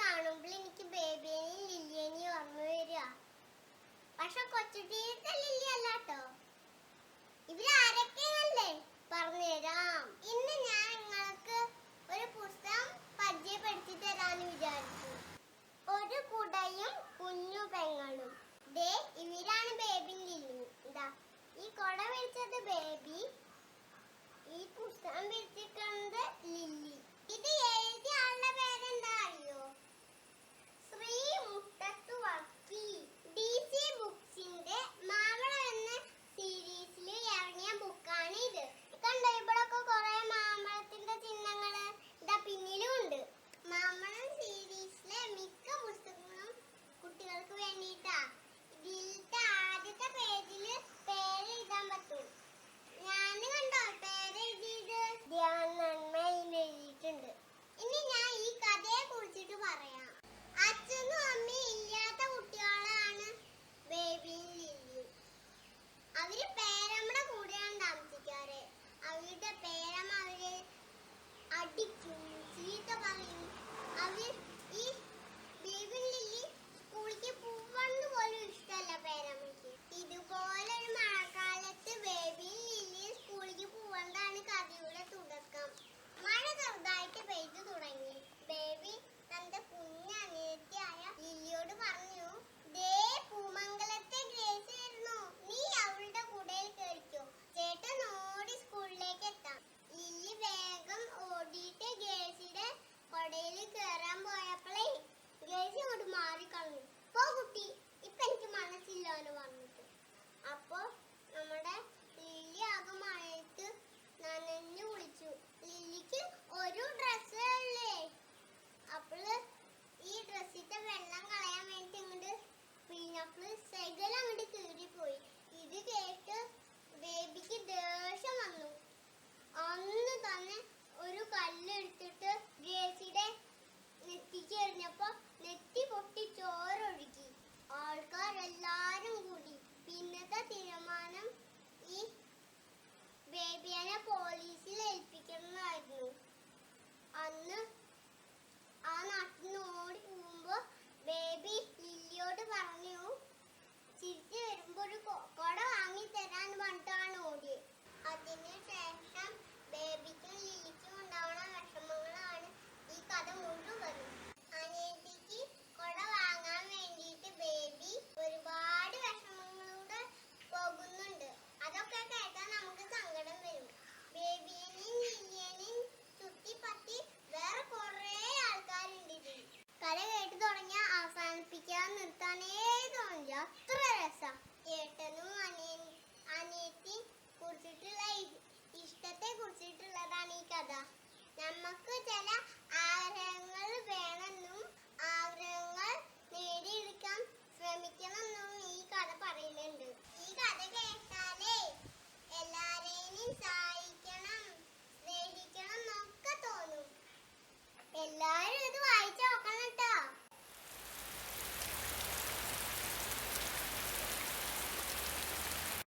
കാണുമ്പോൾ എനിക്ക് ബേബിയെയും ലില്ലിയെയും ഓർമ്മ വരിക പക്ഷെ കൊച്ചുട്ടീരത്തെ ലില്ലി അല്ലാട്ടോ ഇവരാരൊക്കെയാണല്ലേ പറഞ്ഞുതരാം. ഇന്ന് കൊട വാങ്ങി തരാൻ പറഞ്ഞിട്ടാണ് ഓടി. അതിന് ശേഷം